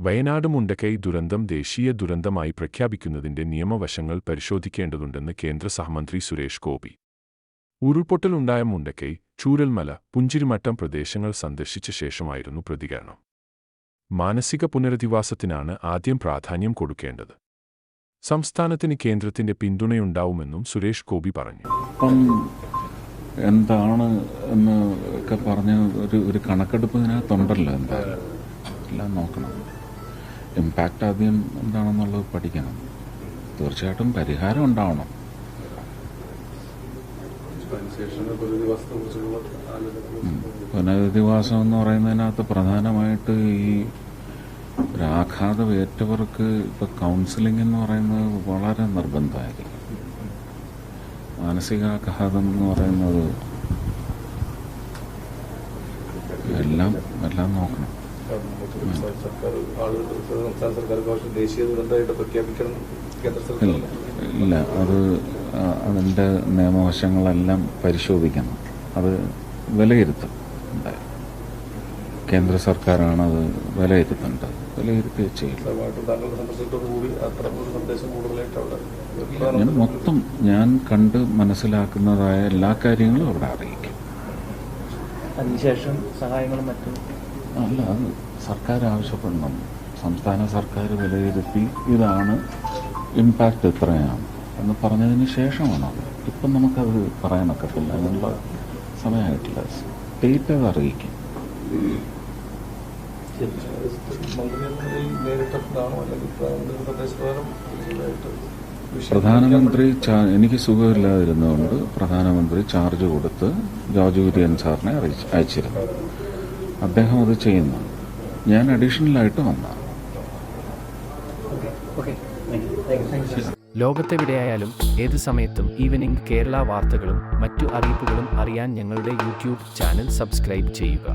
വയനാട് മുണ്ടക്കൈ ദുരന്തം ദേശീയ ദുരന്തമായി പ്രഖ്യാപിക്കുന്നതിന്റെ നിയമവശങ്ങൾ പരിശോധിക്കേണ്ടതുണ്ടെന്ന് കേന്ദ്ര സഹമന്ത്രി സുരേഷ് ഗോപി. ഉരുൾപൊട്ടലുണ്ടായ മുണ്ടക്കൈ ചൂരൽമല പുഞ്ചിരിമട്ടം പ്രദേശങ്ങൾ സന്ദർശിച്ച ശേഷമായിരുന്നു പ്രതികരണം. മാനസിക പുനരധിവാസത്തിനാണ് ആദ്യം പ്രാധാന്യം കൊടുക്കേണ്ടത്. സംസ്ഥാനത്തിന് കേന്ദ്രത്തിന്റെ പിന്തുണയുണ്ടാവുമെന്നും സുരേഷ് ഗോപി പറഞ്ഞു. എന്താണ് എന്ന് ഒക്കെ പറഞ്ഞ ഒരു ഒരു കണക്കെടുപ്പ് ഇതിനകത്തുണ്ടല്ലോ എന്തായാലും. എല്ലാം നോക്കണം. ഇമ്പാക്റ്റ് ആദ്യം എന്താണെന്നുള്ളത് പഠിക്കണം. തീർച്ചയായിട്ടും പരിഹാരം ഉണ്ടാവണം. പുനരധിവാസം എന്ന് പറയുന്നതിനകത്ത് പ്രധാനമായിട്ട് ഈ ഒരു ഏറ്റവർക്ക് ഇപ്പൊ കൗൺസിലിംഗ് എന്ന് പറയുന്നത് വളരെ നിർബന്ധമായിരിക്കും. മാനസികാഘാതം എന്ന് പറയുന്നത് എല്ലാം എല്ലാം നോക്കണം. സർക്കാർ ആളുകൾ സംസ്ഥാന സർക്കാർക്ക് ആവശ്യം ദേശീയ ദുരന്തമായിട്ട് പ്രഖ്യാപിക്കണം കേന്ദ്ര സർക്കാർ ഇല്ല. അത് അതിന്റെ അതിന്റെ നിയമവശങ്ങളെല്ലാം പരിശോധിക്കണം. അത് വിലയിരുത്തും കേന്ദ്ര സർക്കാരാണ് അത് വിലയിരുത്തേണ്ടത്. വിലയിരുത്തി ചെയ്യും മൊത്തം ഞാൻ കണ്ട് മനസ്സിലാക്കുന്നതായ എല്ലാ കാര്യങ്ങളും അവിടെ അറിയിക്കും. അതിനുശേഷം സഹായങ്ങളും മറ്റും അല്ല അത് സർക്കാർ ആവശ്യപ്പെടണം. സംസ്ഥാന സർക്കാർ വിലയിരുത്തി ഇതാണ് ഇമ്പാക്റ്റ് ഇത്രയാണ് എന്ന് പറഞ്ഞതിന് ശേഷമാണ് അത്. ഇപ്പം നമുക്കത് പറയാനൊക്കത്തില്ല അതിനുള്ള സമയമായിട്ടില്ല. സ്റ്റേറ്റ് അത് അറിയിക്കും. പ്രധാനമന്ത്രി എനിക്ക് സുഖമില്ലാതിരുന്നതുകൊണ്ട് പ്രധാനമന്ത്രി ചാർജ് കൊടുത്ത് ജോർജ് കുര്യൻ സാറിനെ അയച്ചിരുന്നു. അദ്ദേഹം അത് ചെയ്യുന്നു. ഞാൻ അഡീഷണലായിട്ട് യു ലോകത്തെവിടെയായാലും ഏത് സമയത്തും ഈവനിംഗ് കേരള വാർത്തകളും മറ്റു അറിയിപ്പുകളും അറിയാൻ ഞങ്ങളുടെ യൂട്യൂബ് ചാനൽ സബ്സ്ക്രൈബ് ചെയ്യുക.